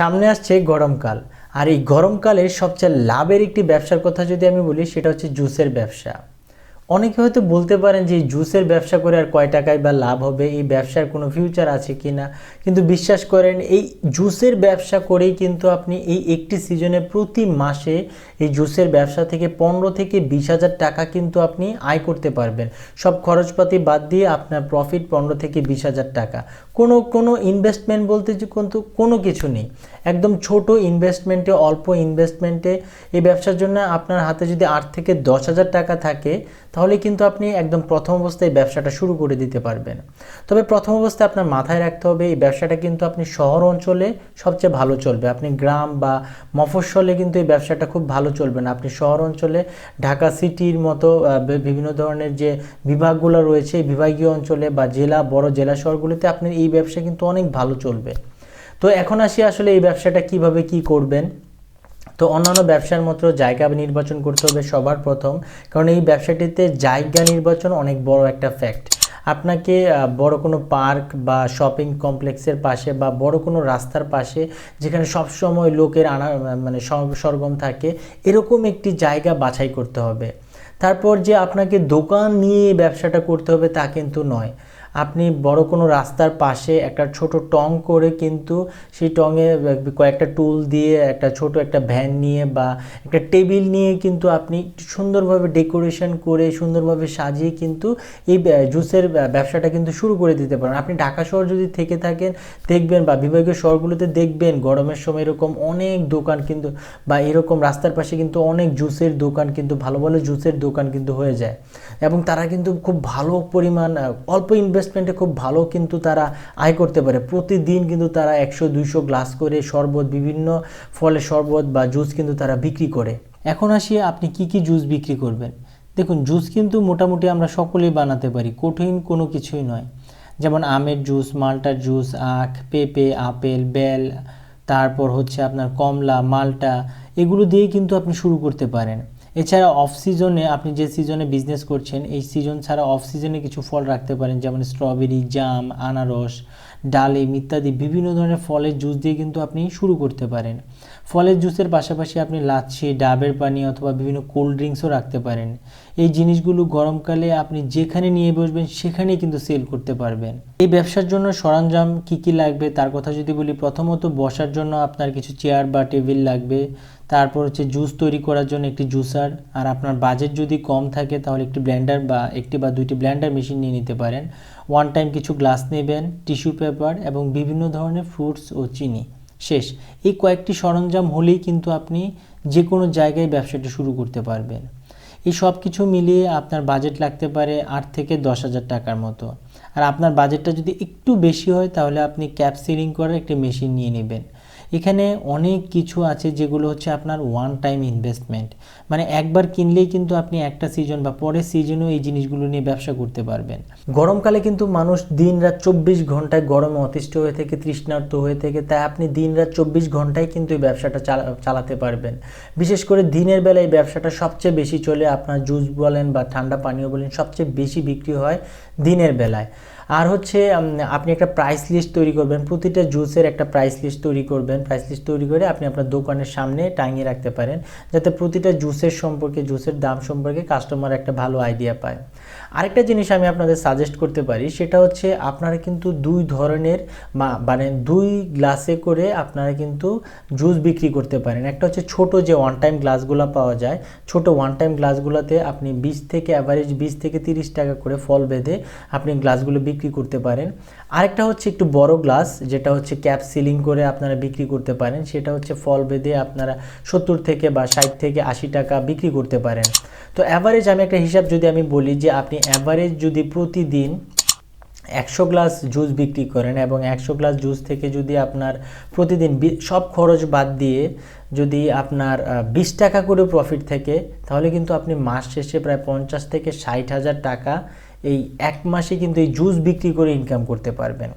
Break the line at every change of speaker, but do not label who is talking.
সামনে আসছে গরমকাল। আর এই গরমকালে সবচেয়ে লাভের একটি ব্যবসার কথা যদি আমি বলি, সেটা হচ্ছে জুসের ব্যবসা। অনেকে হয়তো বলতে পারেন যে জুসের ব্যবসা করে আর কয় টাকায় বা লাভ হবে, এই ব্যবসার কোনো ফিউচার আছে কি না কিন্তু বিশ্বাস করেন, এই জুসের ব্যবসা করেই কিন্তু আপনি এই একটি সিজনে প্রতি মাসে এই জুসের ব্যবসা থেকে পনেরো থেকে বিশ হাজার টাকা কিন্তু আপনি আয় করতে পারবেন। সব খরচপাতি বাদ দিয়ে আপনার প্রফিট পনেরো থেকে বিশ হাজার টাকা। কোনো কোনো ইনভেস্টমেন্ট বলতে যে কিন্তু কোনো কিছু নেই। একদম ছোট ইনভেস্টমেন্টে অল্প ইনভেস্টমেন্টে এই ব্যবসার জন্য আপনার হাতে যদি আট থেকে দশ হাজার টাকা থাকে তাহলে কিন্তু আপনি একদম প্রথম অবস্থায় ব্যবসাটা শুরু করে দিতে পারবেন। তবে প্রথম অবস্থায় আপনার মাথায় রাখতে হবে, এই ব্যবসাটা কিন্তু আপনি শহর অঞ্চলে সবচেয়ে ভালো চলবে। আপনি গ্রাম বা মফস্বলে কিন্তু এই ব্যবসাটা খুব ভালো চলবে না। আপনি শহর অঞ্চলে, ঢাকা সিটির মতো বিভিন্ন ধরনের যে বিভাগগুলো রয়েছে বিভাগীয় অঞ্চলে বা জেলা, বড় জেলা শহরগুলিতে আপনার এই ব্যবসা কিন্তু অনেক ভালো চলবে। তো এখন আসি আসলে এই ব্যবসাটা কীভাবে কি করবেন? তো অন্যান্য ব্যবসার মতো জায়গা নির্বাচন করতে হবে সবার প্রথম, কারণ এই ব্যবসাটিতে জায়গা নির্বাচন অনেক বড় একটা ফ্যাক্ট আপনাকে বড় কোনো পার্ক বা শপিং কমপ্লেক্সের পাশে বা বড় কোনো রাস্তার পাশে যেখানে সবসময় লোকের আনা মানে সরগম থাকে, এরকম একটি জায়গা বাছাই করতে হবে। তারপর যে আপনাকে দোকান নিয়ে ব্যবসাটা করতে হবে তা কিন্তু নয়। আপনি বড় কোনো রাস্তার পাশে একটা ছোট টং করে কিন্তু সেই টঙে কয়েকটা টুল দিয়ে একটা ছোট একটা ভ্যান নিয়ে বা একটা টেবিল নিয়ে কিন্তু আপনি সুন্দরভাবে ডেকোরেশন করে সুন্দরভাবে সাজিয়ে কিন্তু এই জুসের ব্যবসাটা কিন্তু শুরু করে দিতে পারেন। আপনি ঢাকা শহর যদি থেকে থাকেন, দেখবেন বা বিভাগীয় শহরগুলোতে দেখবেন গরমের সময় এরকম অনেক দোকান কিন্তু বা এরকম রাস্তার পাশে কিন্তু অনেক জুসের দোকান কিন্তু ভালো ভালো জুসের দোকান কিন্তু হয়ে যায়। এবং তারা কিন্তু খুব ভালো পরিমাণ, অল্প অল্প ইনভেস্টমেন্টে খুব ভালো কিন্তু তারা আয় করতে পারে। প্রতিদিন কিন্তু তারা একশো, দুইশো গ্লাস করে শরবত, বিভিন্ন ফলের শরবত বা জুস কিন্তু তারা বিক্রি করে। এখন আসি আপনি কি কি জুস বিক্রি করবেন? দেখুন জুস কিন্তু মোটামুটি আমরা সকলেই বানাতে পারি, কঠিন কোনো কিছুই নয়। যেমন আমের জুস মালটার জুস আখ, পেঁপে, আপেল, বেল, তারপর হচ্ছে আপনার কমলা, মালটা, এগুলো দিয়েই কিন্তু আপনি শুরু করতে পারেন। এছাড়া অফ সিজনে আপনি যে সিজনে বিজনেস করছেন, এই সিজন ছাড়া অফ সিজনে কিছু ফল রাখতে পারেন, যেমন স্ট্রবেরি জাম আনারস ডালিম ইত্যাদি বিভিন্ন ধরনের ফলের জুস দিয়ে কিন্তু আপনি শুরু করতে পারেন। ফলের জুসের পাশাপাশি আপনি লাচ্ছি, ডাবের পানি অথবা বিভিন্ন কোল্ড ড্রিঙ্কসও রাখতে পারেন। এই জিনিসগুলো গরমকালে আপনি যেখানে নিয়ে বসবেন সেখানেই কিন্তু সেল করতে পারবেন। এই ব্যবসার জন্য সরঞ্জাম কি কি লাগবে তার কথা যদি বলি, প্রথমত বসার জন্য আপনার কিছু চেয়ার বা টেবিল লাগবে। তারপর হচ্ছে জুস তৈরি করার জন্য একটি জুসার আর আপনার বাজেট যদি কম থাকে তাহলে একটি ব্ল্যান্ডার বা একটি বা দুইটি ব্ল্যান্ডার মেশিন নিয়ে নিতে পারেন। ওয়ান টাইম কিছু গ্লাস নেবেন টিস্যু পেপার এবং বিভিন্ন ধরনের ফ্রুটস ও চিনি। শেষ। এই কয়েকটি সরঞ্জাম হলেই কিন্তু আপনি যে কোনো জায়গায় ব্যবসাটা শুরু করতে পারবেন। এই সব কিছু মিলিয়ে আপনার বাজেট লাগতে পারে আট থেকে দশ হাজার টাকার মতো। আর আপনার বাজেটটা যদি একটু বেশি হয়, তাহলে আপনি ক্যাপ সিলিং করার একটি মেশিন নিয়ে নেবেন। এখানে অনেক কিছু আছে যেগুলো হচ্ছে আপনার ওয়ান টাইম ইনভেস্টমেন্ট মানে একবার কিনলেই কিন্তু আপনি একটা সিজন বা পরের সিজনেও এই জিনিসগুলো নিয়ে ব্যবসা করতে পারবেন। গরমকালে কিন্তু মানুষ দিন রাত চব্বিশ ঘন্টায় গরমে অতিষ্ঠ হয়ে থেকে, তৃষ্ণার্ত হয়ে থেকে, তাই আপনি দিন রাত চব্বিশ ঘন্টায় কিন্তু এই ব্যবসাটা চালা- চালাতে পারবেন। বিশেষ করে দিনের বেলায় এই ব্যবসাটা সবচেয়ে বেশি চলে আপনার জুস বলেন বা ঠান্ডা পানীয় বলেন, সবচেয়ে বেশি বিক্রি হয় দিনের বেলায়। আর হচ্ছে আপনি একটা প্রাইস লিস্ট তৈরি করবেন, প্রতিটা জুসের একটা প্রাইস লিস্ট তৈরি করবেন। প্রাইস লিস্ট তৈরি করে আপনি আপনার দোকানের সামনে টাঙিয়ে রাখতে পারেন, যাতে প্রতিটা জুসের সম্পর্কে জুসের দাম সম্পর্কে কাস্টমার একটা ভালো আইডিয়া পায়। আরেকটা জিনিস আমি আপনাদের সাজেস্ট করতে পারি, সেটা হচ্ছে আপনারা কিন্তু দুই ধরনের মানে দুই গ্লাসে করে আপনারা কিন্তু জুস বিক্রি করতে পারেন। একটা হচ্ছে ছোট যে ওয়ান টাইম গ্লাসগুলো পাওয়া যায়, ছোট ওয়ান টাইম গ্লাসগুলোতে আপনি বিশ থেকে অ্যাভারেজ বিশ থেকে তিরিশ টাকা করে ফল বেঁধে আপনি গ্লাসগুলো বিক্রি করতে পারেন। আরেকটা হচ্ছে একটু বড় গ্লাস, যেটা হচ্ছে ক্যাপ সিলিং করে আপনারা বিক্রি করতে পারেন। সেটা হচ্ছে ফল বেঁধে আপনারা সত্তর থেকে বা ষাট থেকে আশি টাকা বিক্রি করতে পারেন। তো অ্যাভারেজ আমি একটা হিসাব যদি আমি বলি যে আপনি অ্যাভারেজ যদি প্রতিদিন একশো গ্লাস জুস বিক্রি করেন এবং একশো গ্লাস জুস থেকে যদি আপনার প্রতিদিন সব খরচ বাদ দিয়ে যদি আপনার বিশ টাকা করে প্রফিট থাকে, তাহলে কিন্তু আপনি মাস শেষে প্রায় পঞ্চাশ থেকে ষাট হাজার টাকা এই এক মাসে কিন্তু এই জুস বিক্রি করে ইনকাম করতে পারবেন।